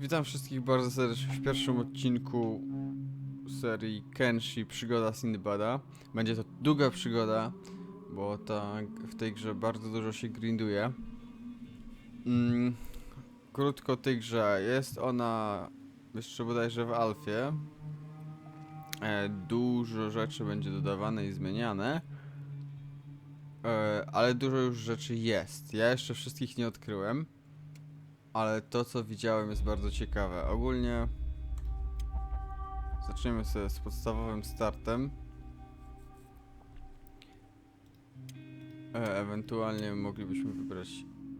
Witam wszystkich bardzo serdecznie w pierwszym odcinku serii Kenshi Przygoda Sindbada. Będzie to długa przygoda, bo ta, w tej grze bardzo dużo się grinduje. Mm, krótko o tej grze. Jest ona jeszcze bodajże w alfie. E, dużo rzeczy będzie dodawane i zmieniane. E, ale dużo już rzeczy jest. Ja jeszcze wszystkich nie odkryłem. Ale to, co widziałem, jest bardzo ciekawe. Ogólnie zaczniemy sobie z podstawowym startem. E, ewentualnie moglibyśmy wybrać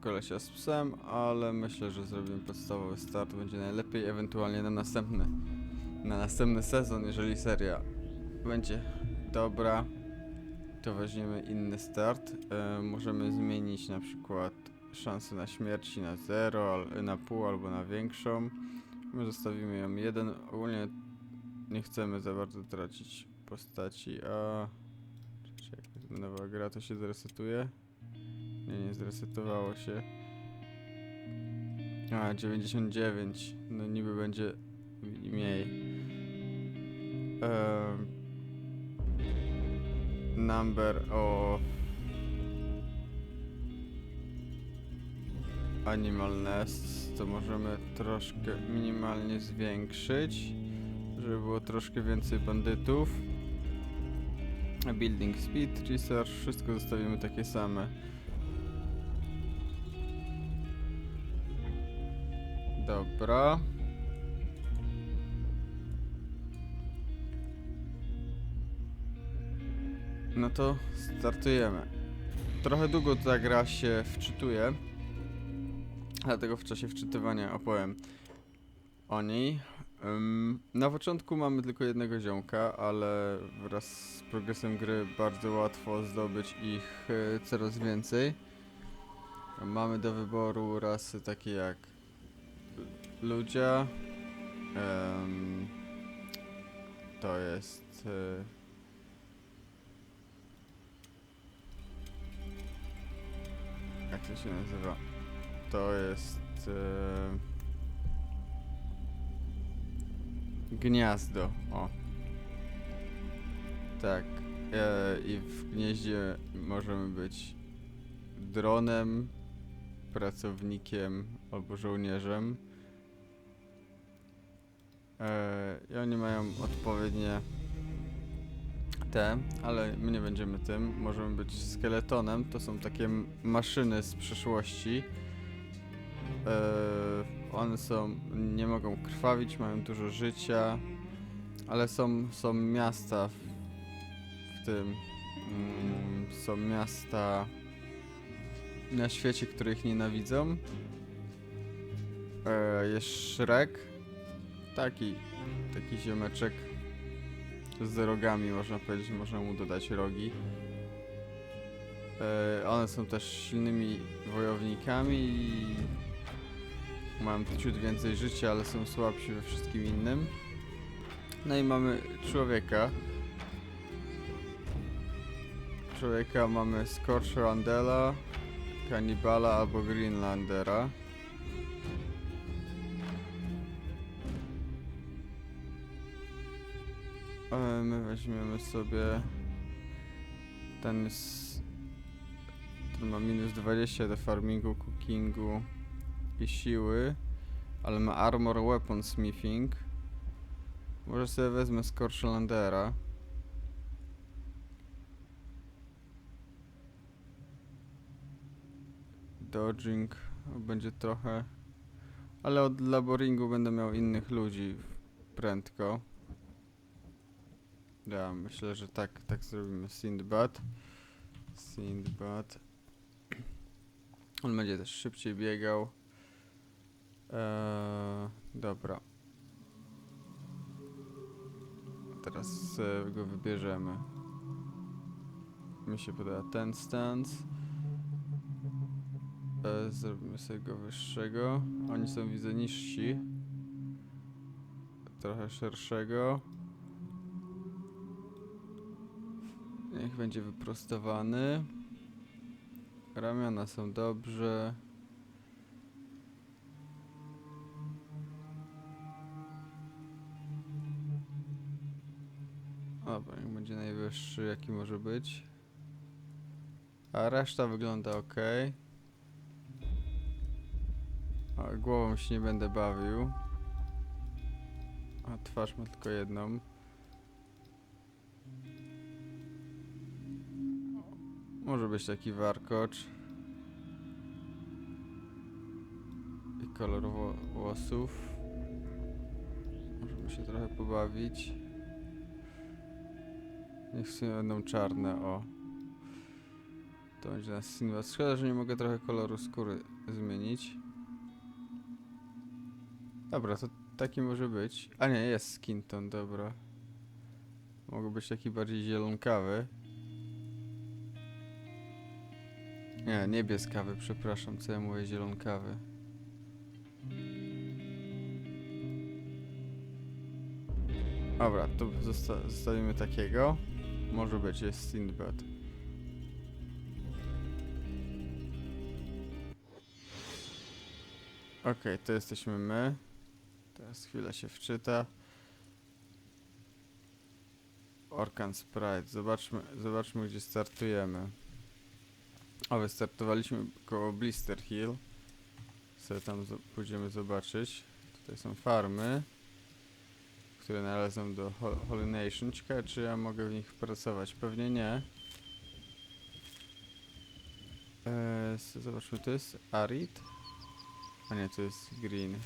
kolesia z psem, ale myślę, że zrobimy podstawowy start. Będzie najlepiej, ewentualnie na następny, na następny sezon, jeżeli seria będzie dobra, to weźmiemy inny start. E, możemy zmienić na przykład szansę na śmierci na 0, al- na pół albo na większą. My zostawimy ją 1. Ogólnie nie chcemy za bardzo tracić postaci, a... Jak nowa gra, to się zresetuje? Nie, nie zresetowało się. A, 99. No niby będzie mniej. Ehm, number of Animal Nests to możemy troszkę minimalnie zwiększyć, żeby było troszkę więcej bandytów. Building Speed, Research, wszystko zostawimy takie same. Dobra. No to startujemy. Trochę długo ta gra się wczytuje. Dlatego w czasie wczytywania opowiem o niej. Ym, na początku mamy tylko jednego ziomka, ale wraz z progresem gry bardzo łatwo zdobyć ich y, coraz więcej. Mamy do wyboru rasy takie jak l- ludzie. ym, to jest. y, jak to się nazywa? To jest. E... Gniazdo. O. Tak. E, I w gnieździe możemy być dronem, pracownikiem albo żołnierzem. E, I oni mają odpowiednie te, ale my nie będziemy tym. Możemy być skeletonem. To są takie maszyny z przeszłości. Eee, one są, nie mogą krwawić, mają dużo życia, ale są, są miasta w, w tym, mm, są miasta na świecie, których nienawidzą. Eee, jest Shrek, taki, taki ziomeczek z rogami, można powiedzieć, można mu dodać rogi. E, one są też silnymi wojownikami i mają ciut więcej życia, ale są słabsi we wszystkim innym. No i mamy człowieka. Człowieka mamy Scorcher Andela, Kanibala albo Greenlandera. My weźmiemy sobie ten jest ten ma minus 20 do farmingu, cookingu i siły, ale ma armor weapon smithing. Może sobie wezmę Scorchlandera. Dodging będzie trochę, ale od laboringu będę miał innych ludzi prędko. Ja myślę, że tak, tak zrobimy. Sindbad. Sindbad. On będzie też szybciej biegał. Eee, dobra. Teraz e, go wybierzemy. Mi się podoba ten stance. E, zrobimy sobie go wyższego. Oni są widzę niżsi. Trochę szerszego. Niech będzie wyprostowany. Ramiona są dobrze. Dobra, niech będzie najwyższy jaki może być. A reszta wygląda ok. A głową się nie będę bawił. A twarz ma tylko jedną. Może być taki warkocz. I kolor wło- włosów. Możemy się trochę pobawić. Niech sumie będą czarne, o. To będzie nas Sinbad. Szkoda, że nie mogę trochę koloru skóry zmienić. Dobra, to taki może być. A nie, jest skinton, dobra. Mogę być taki bardziej zielonkawy. Nie, niebieskawy, przepraszam, co ja mówię, zielonkawy. Dobra, to zosta zostawimy takiego. Może być, jest Sinbad. Okej, to jesteśmy my. Teraz chwila się wczyta. Orkan Sprite. Zobaczmy, zobaczmy gdzie startujemy. O, wystartowaliśmy koło Blister Hill. Sobie tam pójdziemy zobaczyć. Tutaj są farmy, które należą do Ho- Holy Nation. Ciekawe, czy ja mogę w nich pracować. Pewnie nie. Eee, zobaczmy, to jest Arid. A nie, to jest Green.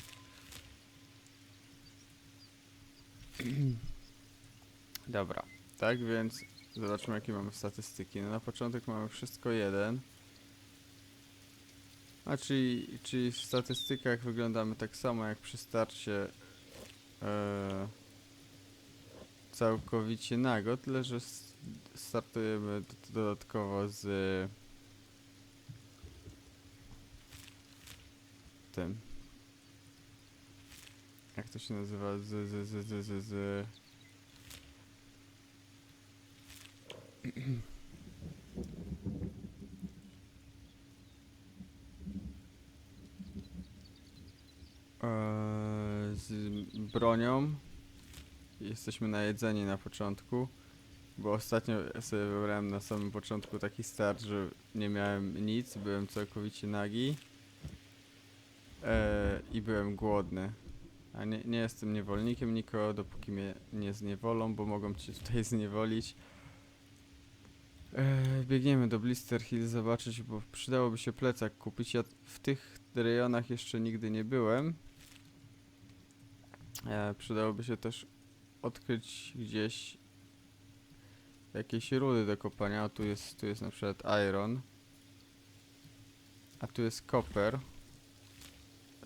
Dobra, tak więc zobaczmy jakie mamy statystyki. No na początek mamy wszystko jeden. A czyli, czyli w statystykach wyglądamy tak samo jak przy starcie e, całkowicie nago, tyle że startujemy dodatkowo z tym. Jak to się nazywa? Z, z, z, z, z, z z bronią. Jesteśmy najedzeni na początku. Bo ostatnio sobie wybrałem na samym początku taki start, że nie miałem nic, byłem całkowicie nagi. Eee, I byłem głodny. A nie, nie jestem niewolnikiem nikogo, dopóki mnie nie zniewolą, bo mogą cię tutaj zniewolić. Eee, biegniemy do Blister Hill zobaczyć, bo przydałoby się plecak kupić. Ja w tych rejonach jeszcze nigdy nie byłem. E, przydałoby się też odkryć gdzieś jakieś rudy do kopania. O, tu jest, tu jest na przykład iron. A tu jest copper.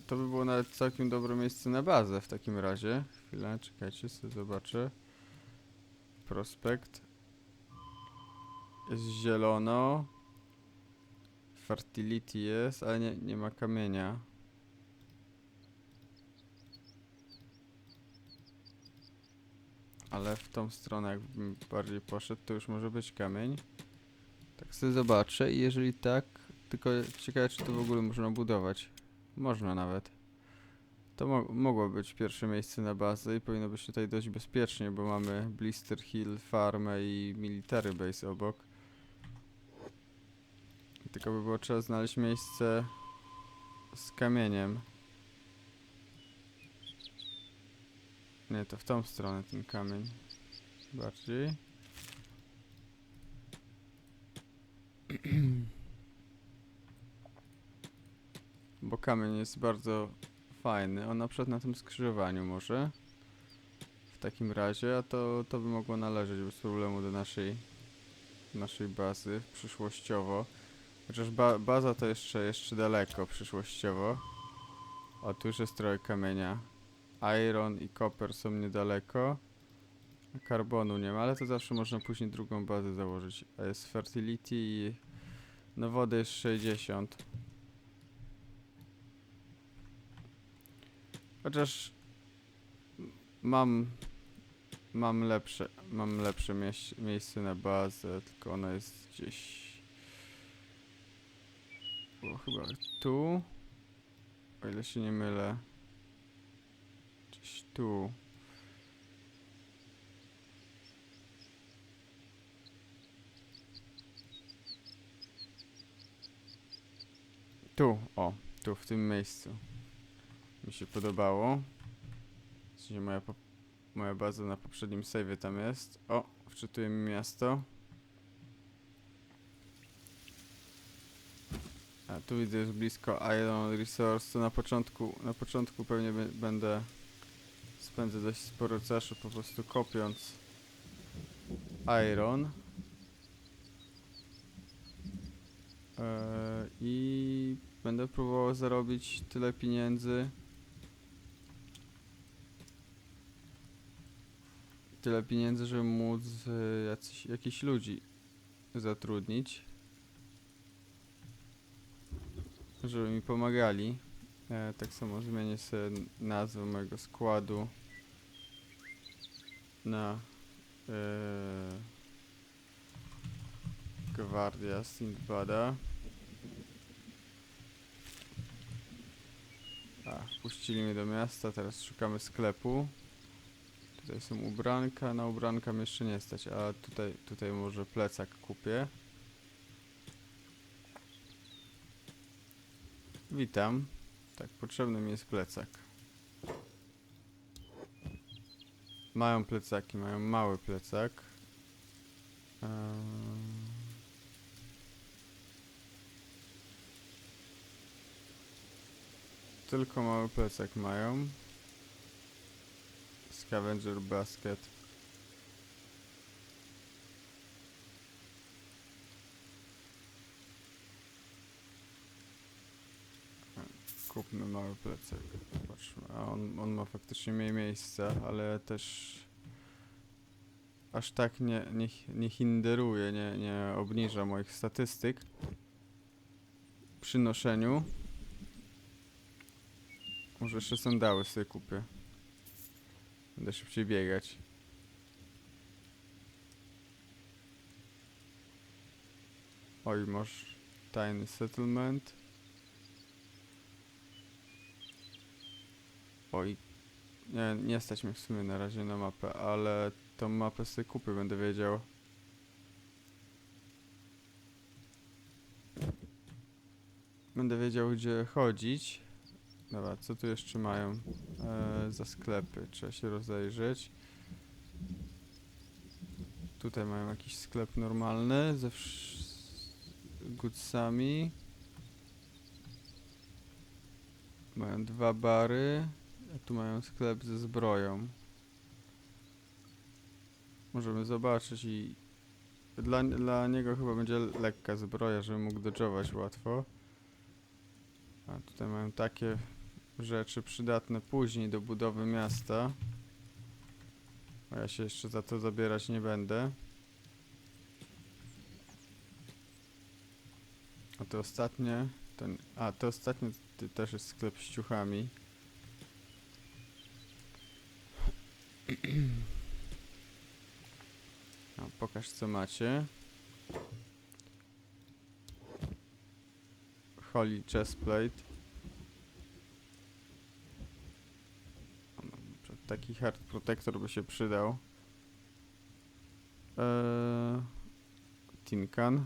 To by było nawet całkiem dobre miejsce na bazę w takim razie. Chwilę, czekajcie, sobie zobaczę. Prospekt. Jest zielono. Fertility jest, ale nie, nie ma kamienia. Ale w tą stronę jakbym bardziej poszedł, to już może być kamień. Tak sobie zobaczę i jeżeli tak, tylko ciekawe czy to w ogóle można budować. Można nawet. To mo mogło być pierwsze miejsce na bazę i powinno być tutaj dość bezpiecznie, bo mamy Blister Hill, farmę i military base obok. Tylko by było trzeba znaleźć miejsce z kamieniem. Nie, to w tą stronę ten kamień. Bardziej. Bo kamień jest bardzo fajny. On na przykład na tym skrzyżowaniu może. W takim razie, a to, to by mogło należeć bez problemu do naszej, naszej bazy przyszłościowo. Chociaż ba baza to jeszcze, jeszcze daleko przyszłościowo. O, tu już jest trochę kamienia. Iron i copper są niedaleko. Karbonu nie ma, ale to zawsze można później drugą bazę założyć. A jest fertility i... No wody jest 60. Chociaż... Mam... Mam lepsze, mam lepsze mieś, miejsce na bazę, tylko ona jest gdzieś... Było chyba tu. O ile się nie mylę gdzieś tu. Tu, o, tu, w tym miejscu. Mi się podobało. Czyli moja, moja baza na poprzednim save tam jest. O, wczytuję mi miasto. A tu widzę już blisko Iron Resource, to na początku, na początku pewnie będę spędzę dość sporo czasu po prostu kopiąc Iron. Eee, I będę próbował zarobić tyle pieniędzy. Tyle pieniędzy, żeby móc e, jacyś, jakichś ludzi zatrudnić. Żeby mi pomagali. E, tak samo zmienię sobie nazwę mojego składu na e, Gwardia Sindbada. A, wpuścili mnie do miasta, teraz szukamy sklepu. Tutaj są ubranka, na ubranka jeszcze nie stać, a tutaj, tutaj może plecak kupię. Witam. Tak, potrzebny mi jest plecak. Mają plecaki, mają mały plecak. Tylko mały plecak mają. Scavenger basket. Kupmy mały plecak. Zobaczmy. A on, on ma faktycznie mniej miejsca, ale też aż tak nie, nie, nie hinderuje, nie, nie obniża moich statystyk przy noszeniu. Może jeszcze sandały sobie kupię. Będę szybciej biegać. Oj, masz tajny settlement. Oj, nie, nie stać mnie w sumie na razie na mapę, ale tą mapę sobie kupię, będę wiedział. Będę wiedział, gdzie chodzić. Dobra, co tu jeszcze mają e, za sklepy? Trzeba się rozejrzeć. Tutaj mają jakiś sklep normalny ze goodsami. Mają dwa bary, tu mają sklep ze zbroją. Możemy zobaczyć i dla, dla niego chyba będzie lekka zbroja, żeby mógł dodżować łatwo. A tutaj mają takie rzeczy przydatne później do budowy miasta. A ja się jeszcze za to zabierać nie będę. A to ostatnie, a to ostatnie też jest sklep z ciuchami. No, pokaż co macie. Holy chestplate. Taki hard protector by się przydał. Eee, tin can.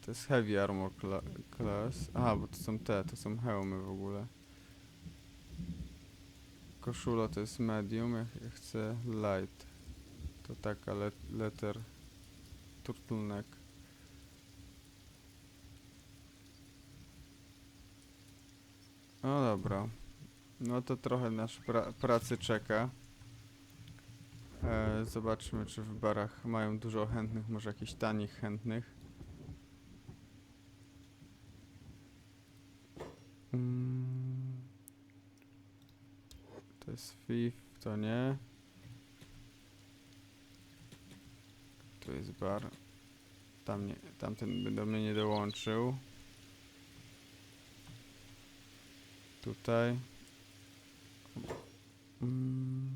To jest heavy armor cla class. Aha, bo to są te, to są hełmy w ogóle. Koszula to jest medium, ja, chcę light. To taka le letter turtleneck. No dobra. No to trochę nasz pra pracy czeka. E, zobaczmy, czy w barach mają dużo chętnych, może jakichś tanich chętnych. Mm. To jest FIF, to nie. Tu jest bar. Tam nie, tamten by do mnie nie dołączył. Tutaj. Mm.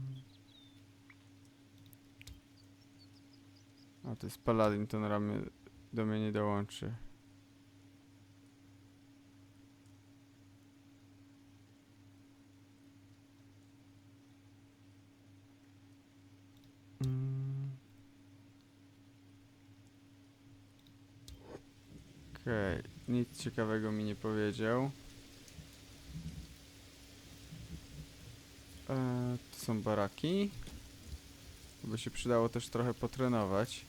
A to jest Paladin, to na ramię do mnie nie dołączy. Mm. Okej. Ciekawego mi nie powiedział. E, to są baraki. By się przydało też trochę potrenować.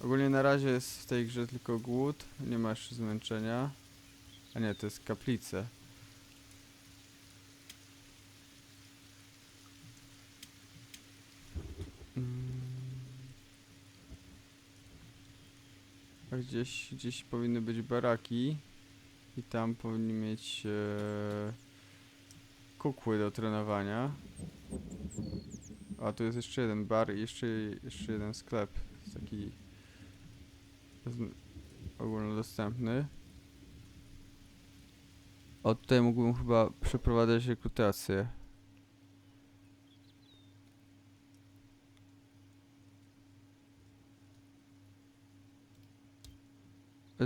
Ogólnie na razie jest w tej grze tylko głód, nie masz zmęczenia. A nie, to jest kaplice. Gdzieś, gdzieś powinny być baraki i tam powinni mieć e, kukły do trenowania. A tu jest jeszcze jeden bar i jeszcze, jeszcze jeden sklep. Taki ogólnodostępny. O tutaj mógłbym chyba przeprowadzać rekrutację.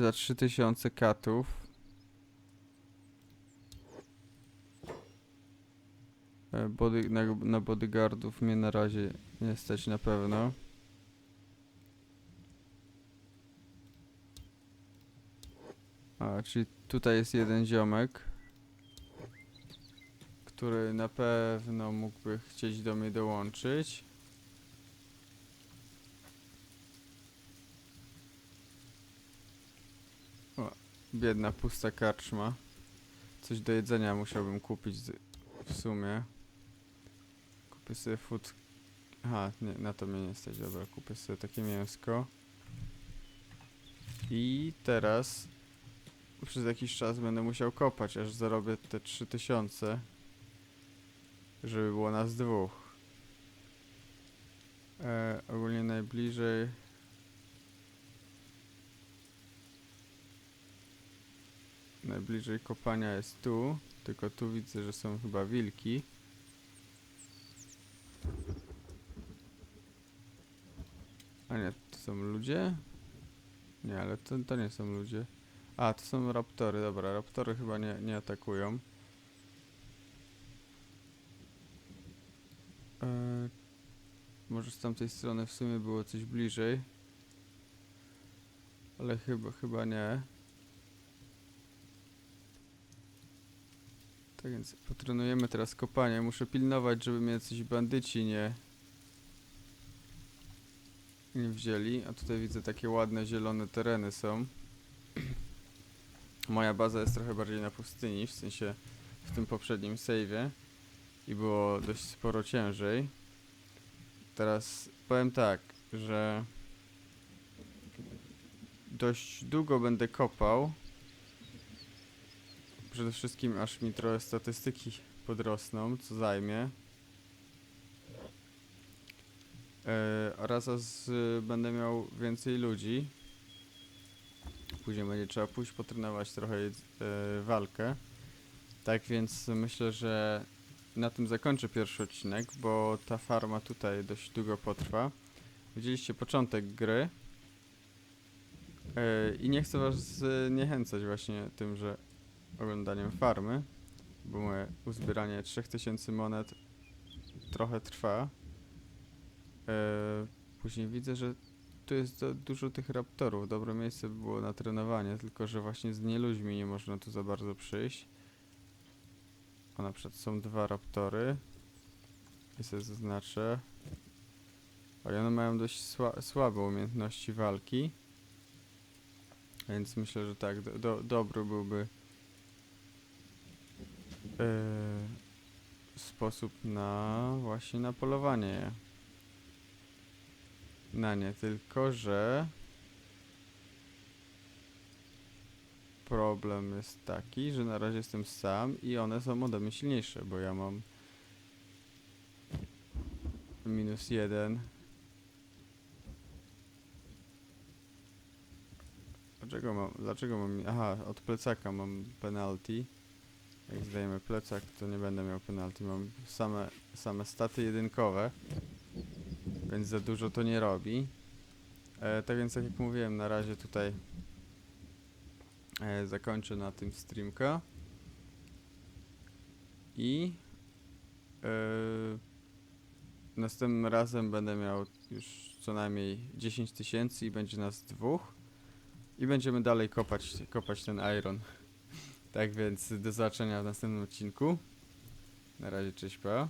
Za 3000 katów. E, Body, na, na bodyguardów mnie na razie nie stać na pewno. A, czyli tutaj jest jeden ziomek, który na pewno mógłby chcieć do mnie dołączyć. O, biedna, pusta karczma. Coś do jedzenia musiałbym kupić w sumie. Kupię sobie food... Aha, nie, na to mnie nie stać, dobra, kupię sobie takie mięsko. I teraz przez jakiś czas będę musiał kopać, aż zarobię te 3000, żeby było nas dwóch. E, ogólnie najbliżej... Najbliżej kopania jest tu, tylko tu widzę, że są chyba wilki. A nie, to są ludzie? Nie, ale to, to nie są ludzie. A, to są raptory, dobra, raptory chyba nie, nie atakują. Eee, może z tamtej strony w sumie było coś bliżej. Ale chyba, chyba nie. Tak więc potrenujemy teraz kopanie. Muszę pilnować, żeby mnie jacyś bandyci nie... nie wzięli. A tutaj widzę takie ładne zielone tereny są. Moja baza jest trochę bardziej na pustyni, w sensie w tym poprzednim save'ie i było dość sporo ciężej. Teraz powiem tak, że dość długo będę kopał. Przede wszystkim aż mi trochę statystyki podrosną, co zajmie. Oraz y, będę miał więcej ludzi. Później będzie trzeba pójść potrenować trochę e, walkę. Tak więc myślę, że na tym zakończę pierwszy odcinek, bo ta farma tutaj dość długo potrwa. Widzieliście początek gry. E, I nie chcę was zniechęcać właśnie tym, że oglądaniem farmy, bo moje uzbieranie 3000 monet trochę trwa. E, Później widzę, że tu jest dużo tych raptorów. Dobre miejsce by było na trenowanie, tylko że właśnie z nieludźmi nie można tu za bardzo przyjść. O, na przykład są dwa raptory. I sobie zaznaczę. O, one mają dość sła słabe umiejętności walki. Więc myślę, że tak, do, do, dobry byłby sposób na właśnie na polowanie na nie, tylko że problem jest taki, że na razie jestem sam i one są ode mnie silniejsze, bo ja mam minus jeden. Dlaczego mam, dlaczego mam, aha, od plecaka mam penalty. Jak zdajemy plecak, to nie będę miał penalty, mam same, same staty jedynkowe więc za dużo to nie robi. E, tak więc, tak jak mówiłem, na razie tutaj e, zakończę na tym streamka. I e, następnym razem będę miał już co najmniej 10 tysięcy i będzie nas dwóch. I będziemy dalej kopać, kopać ten iron. Tak więc do zobaczenia w następnym odcinku. Na razie, cześć, pa.